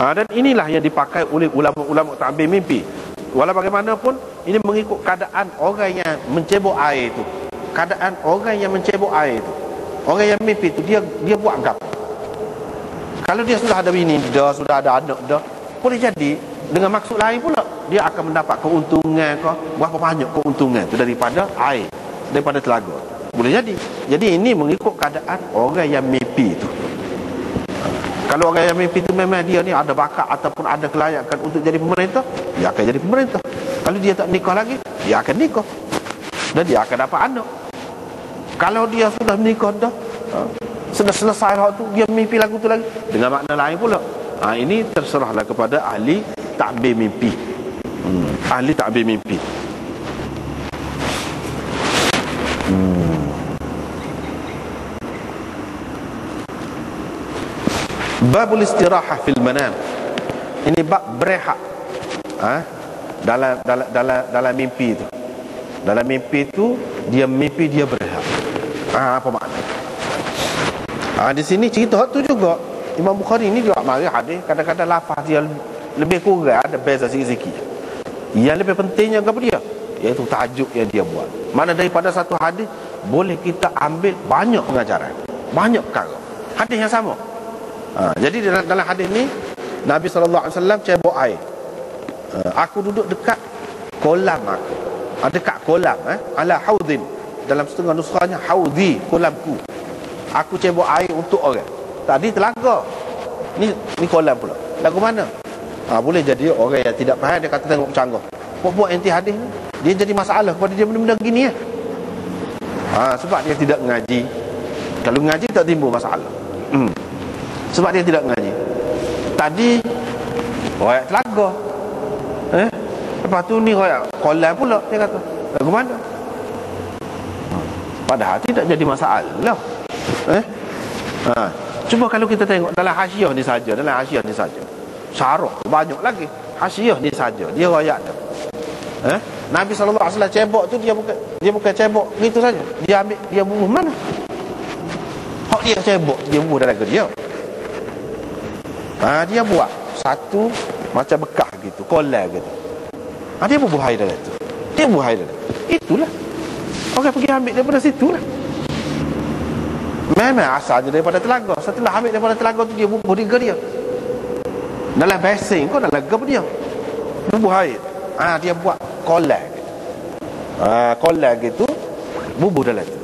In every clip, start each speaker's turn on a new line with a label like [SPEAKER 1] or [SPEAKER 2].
[SPEAKER 1] Ha, dan inilah yang dipakai oleh ulama-ulama ta'bir mimpi. Walau bagaimanapun ini mengikut keadaan orang yang mencebok air itu. Keadaan orang yang mencebok air itu. Orang yang mimpi itu dia dia buat gap. Kalau dia sudah ada bini dah, sudah ada anak dah, boleh jadi dengan maksud lain pula dia akan mendapat keuntungan ke berapa banyak keuntungan itu daripada air, daripada telaga. Boleh jadi. Jadi ini mengikut keadaan orang yang mimpi itu. Kalau orang yang mimpi itu memang dia ni ada bakat ataupun ada kelayakan untuk jadi pemerintah, dia akan jadi pemerintah. Kalau dia tak nikah lagi, dia akan nikah. Dan dia akan dapat anak. Kalau dia sudah nikah dah, ha, sudah selesai hal tu, dia mimpi lagu tu lagi. Dengan makna lain pula. Ha, ini terserahlah kepada ahli takbir mimpi. Hmm, ahli takbir mimpi. Hmm. Babul istirahah fil manam. Ini bab berehat. Ha? Dalam dalam dalam dalam mimpi itu. Dalam mimpi itu dia mimpi dia berehat. Ha, apa makna? Ha, di sini cerita tu juga. Imam Bukhari ini juga mari hadis kadang-kadang lafaz dia lebih kurang ada beza sikit-sikit. Yang lebih pentingnya kepada dia iaitu tajuk yang dia buat. Mana daripada satu hadis boleh kita ambil banyak pengajaran. Banyak perkara. Hadis yang sama. Ha, jadi dalam, dalam hadis ni Nabi sallallahu alaihi wasallam cebok air. Ha, aku duduk dekat kolam aku. Ha, dekat kolam eh ala haudin. Dalam setengah nuskhahnya haudhi kolamku. Aku cebok air untuk orang. Tadi telaga. Ni ni kolam pula. Lagu mana? Ha, boleh jadi orang yang tidak faham dia kata tengok canggah. Buat-buat anti hadis ni dia jadi masalah kepada dia benda-benda gini ya. Ha, sebab dia tidak mengaji. Kalau mengaji tak timbul masalah. Hmm. Sebab dia tidak mengaji. Tadi Royak telaga. Eh? Lepas tu ni royak kolam pula Dia kata. Lagu mana? Padahal tidak jadi masalah. Eh? Ha. Cuba kalau kita tengok dalam hasyiah ni saja Dalam hasyiah ni saja Syarah banyak lagi. Hasyiah ni saja Dia royak tu. Eh? Nabi SAW cebok tu dia bukan dia bukan cebok gitu saja. Dia ambil dia bubuh mana? Hak dia cebok dia bubuh dalam dia ha, dia buat satu macam bekah gitu kolam gitu. Ha, dia bubuh air dalam tu. Dia bubuh air dalam itulah. Orang pergi ambil daripada situ lah memang asalnya daripada telaga setelah ambil daripada telaga tu dia bubuh di dia. Dalam basin kau dalam gap dia. Bubuh air. Ha, dia buat kolam gitu. ha, kolam gitu bubuh dalam tu.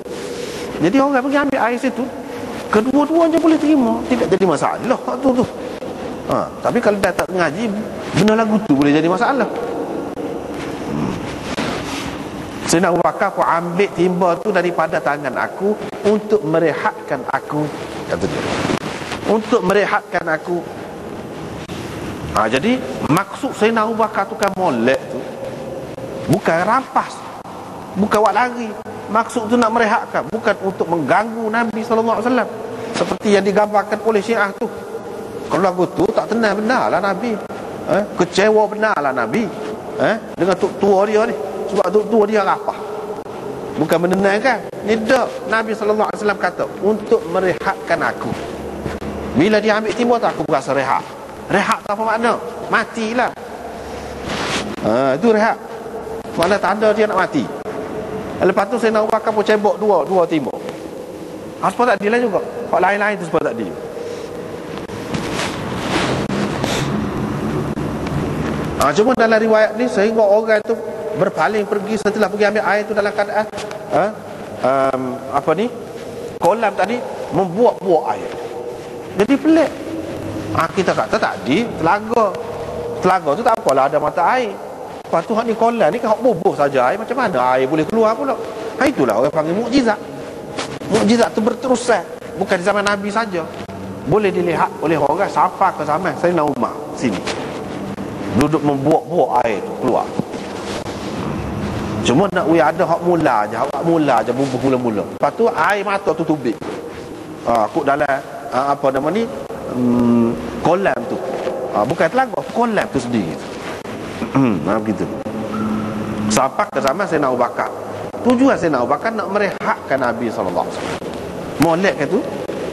[SPEAKER 1] Jadi orang pergi ambil air situ kedua-duanya boleh terima. Tidak jadi masalah. Tu tu ha, Tapi kalau dah tak ngaji Benda lagu tu boleh jadi masalah. Hmm. Sayyidina Abu Bakar aku ambil timba tu daripada tangan aku Untuk merehatkan aku. Kata dia. Untuk merehatkan aku. Ha, Jadi Maksud Sayyidina Abu Bakar tu kan molek tu. Bukan rampas. Bukan buat lari. Maksud tu nak merehatkan. Bukan untuk mengganggu Nabi SAW Seperti yang digambarkan oleh syiah tu kalau lagu tu tak tenang benar lah Nabi. Eh? Kecewa benar lah Nabi. Eh? Dengan tuk tua dia ni. Sebab tuk tua dia apa Bukan menenangkan. Ni tak Nabi SAW kata Untuk merehatkan aku. Bila dia ambil timur tu aku berasa rehat. Rehat tu apa makna? Matilah. Ha, Itu rehat. Mana tanda dia nak mati. Lepas tu saya nak bakar pun cebok dua Dua timur. Ha, sebab tak dia lah juga. Kalau lain-lain tu sebab tak dia Ha, cuma dalam riwayat ni sehingga orang tu berpaling pergi setelah pergi ambil air tu dalam keadaan ha, um, apa ni kolam tadi membuat-buat air. Jadi pelik. Ha, kita kata tadi telaga. Telaga tu tak apalah ada mata air. Lepas tu ni kolam ni kan bubuh saja air macam mana air boleh keluar pula. Ha, itulah orang panggil mukjizat. Mukjizat tu berterusan bukan di zaman Nabi saja. Boleh dilihat oleh orang sampai ke zaman Sayyidina Umar sini duduk membuak-buak air tu keluar. Cuma nak we ada hak mula je hak mula je bubuh mula-mula lepas tu air mata tu tubik. Ha, aku dalam ha, apa nama ni? Hmm, kolam tu. Ha, bukan telaga kolam tu sendiri ha, begitu. Sampai ke zaman saya nak ubakar tujuan saya nak ubakar nak merehatkan Nabi SAW molek tu.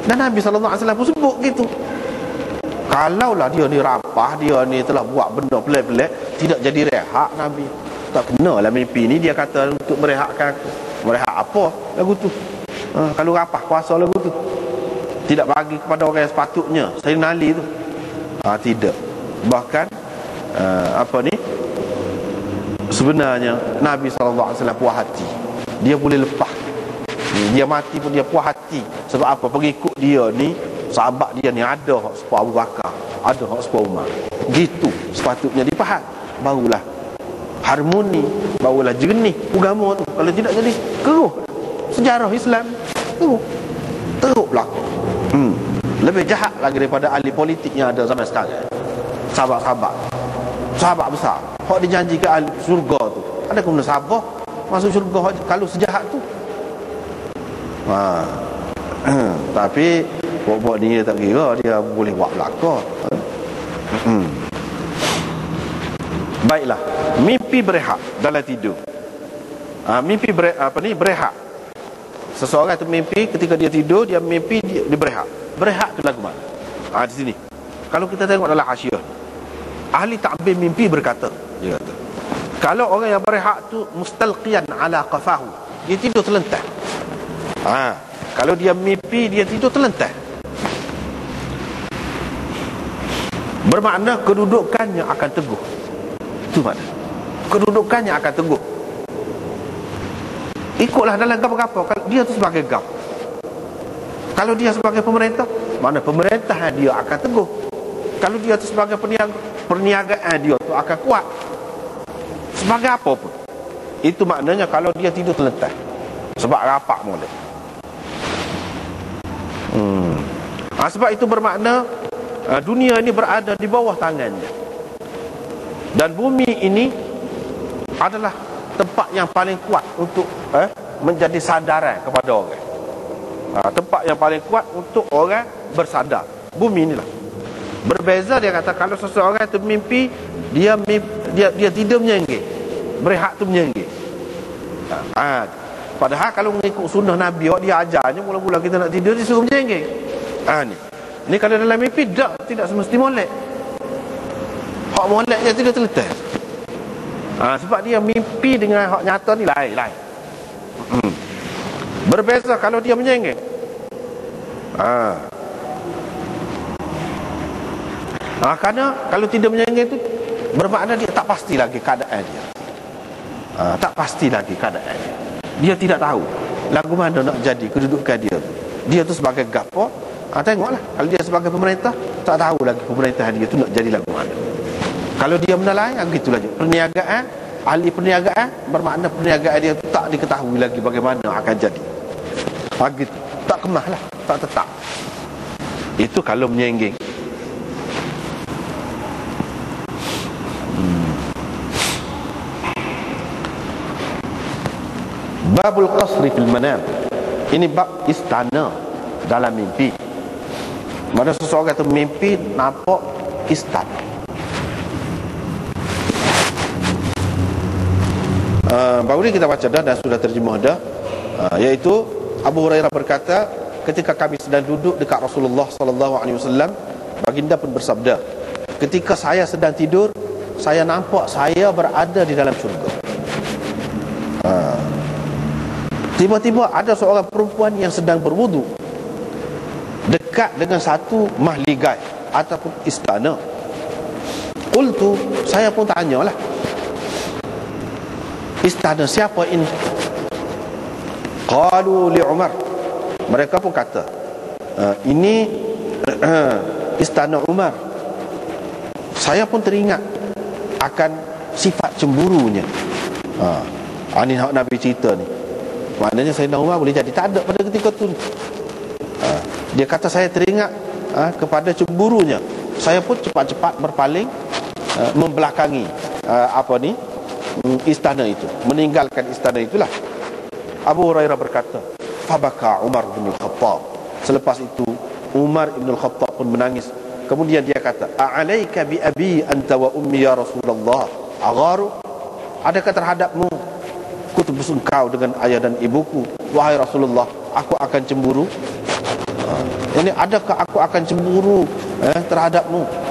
[SPEAKER 1] Dan Nabi SAW pun sebut gitu Kalaulah dia ni rapah Dia ni telah buat benda pelik-pelik Tidak jadi rehat Nabi. Tak kena lah mimpi ni Dia kata untuk merehatkan aku. Merehat apa? Lagu tu. Ha, Kalau rapah kuasa lagu tu. Tidak bagi kepada orang yang sepatutnya. Saya nali tu. Ha, Tidak. Bahkan uh, Apa ni? Sebenarnya Nabi SAW puas hati. Dia boleh lepas. Dia mati pun dia puas hati. Sebab apa? Pengikut dia ni sahabat dia ni ada hak sepa Abu Bakar ada hak sepa Umar. Gitu sepatutnya. Dipaham? Barulah harmoni barulah jernih agama tu. Kalau tidak jadi keruh. Sejarah Islam keruh. Teruk berlaku hmm. lebih jahat lagi daripada ahli politik yang ada zaman sekarang. Sahabat-sahabat. Sahabat besar. Hak dijanjikan ahli surga tu. Ada kena sabar masuk surga kalau sejahat tu. Ha. tapi Buat-buat ni tak kira Dia boleh buat belakang. Hmm. Baiklah. Mimpi berehat dalam tidur. Ha, Mimpi berehat, apa ni? Berehat. Seseorang tu mimpi ketika dia tidur Dia mimpi dia, dia berehat. Berehat tu lagu mana? Ha, Di sini. Kalau kita tengok dalam hasyiah Ahli ta'bir mimpi berkata Dia kata Kalau orang yang berehat tu Mustalqiyan ala qafahu Dia tidur terlentah ha, Kalau dia mimpi Dia tidur terlentah Bermakna kedudukannya akan teguh. Itu makna. Kedudukannya akan teguh. Ikutlah dalam gap-gap Kalau dia tu sebagai gap. Kalau dia sebagai pemerintah Mana pemerintah dia akan teguh. Kalau dia tu sebagai perniaga Perniagaan dia tu akan kuat. Sebagai apa pun. Itu maknanya kalau dia tidur terletak Sebab rapak mulai hmm. ha, Sebab itu bermakna dunia ini berada di bawah tangannya. Dan bumi ini adalah tempat yang paling kuat untuk eh, menjadi sadaran kepada orang. Uh, tempat yang paling kuat untuk orang bersadar. Bumi inilah. Berbeza dia kata kalau seseorang itu mimpi dia mimpi, dia dia tidur menyenggih berehat tu menyenggih uh, padahal kalau mengikut sunnah Nabi dia ajarnya mula-mula kita nak tidur disuruh menyenggih ah ni Ni kalau dalam mimpi tak tidak semesti molek. Hak molek dia tidak terletak. Ha, sebab dia mimpi dengan hak nyata ni lain lain. Hmm. Berbeza kalau dia menyenggeng. Ha. Ha, kerana kalau tidak menyenggeng tu bermakna dia tak pasti lagi keadaan dia. Ha, tak pasti lagi keadaan dia. Dia tidak tahu lagu mana nak jadi kedudukan dia tu. Dia tu sebagai gapo ha, Tengoklah. Kalau dia sebagai pemerintah Tak tahu lagi pemerintah dia tu nak jadi lagu mana. Kalau dia menelayan ha, Begitulah je. Perniagaan Ahli perniagaan Bermakna perniagaan dia tu Tak diketahui lagi bagaimana akan jadi. Ha, gitu. Tak kemah lah. Tak tetap. Itu kalau menyengging hmm. Babul qasri fil manam. Ini bab istana dalam mimpi mana seseorang tu mimpi nampak istat. Uh, baru ni kita baca dah dan sudah terjemah dah. Uh, iaitu Abu Hurairah berkata ketika kami sedang duduk dekat Rasulullah sallallahu alaihi wasallam baginda pun bersabda ketika saya sedang tidur saya nampak saya berada di dalam syurga uh, tiba-tiba ada seorang perempuan yang sedang berwudu dekat dengan satu mahligai ataupun istana. Qultu saya pun tanyalah istana siapa ini? Qalu li umar. Mereka pun kata uh, ini istana umar. Saya pun teringat akan sifat cemburunya. Ha ini Nabi cerita ni. Maknanya saya Umar boleh jadi. Tak ada pada ketika tu dia kata saya teringat uh, kepada cemburunya. Saya pun cepat-cepat berpaling uh, membelakangi uh, apa ni um, istana itu, meninggalkan istana itulah. Abu Hurairah berkata, "Fabaka Umar bin Al-Khattab." Selepas itu Umar bin Al-Khattab pun menangis. Kemudian dia kata, "A'alaika bi abi anta wa ummi ya Rasulullah?" Agharu Adakah terhadapmu kutubus engkau dengan ayah dan ibuku Wahai Rasulullah Aku akan cemburu ini adakah aku akan cemburu eh, terhadapmu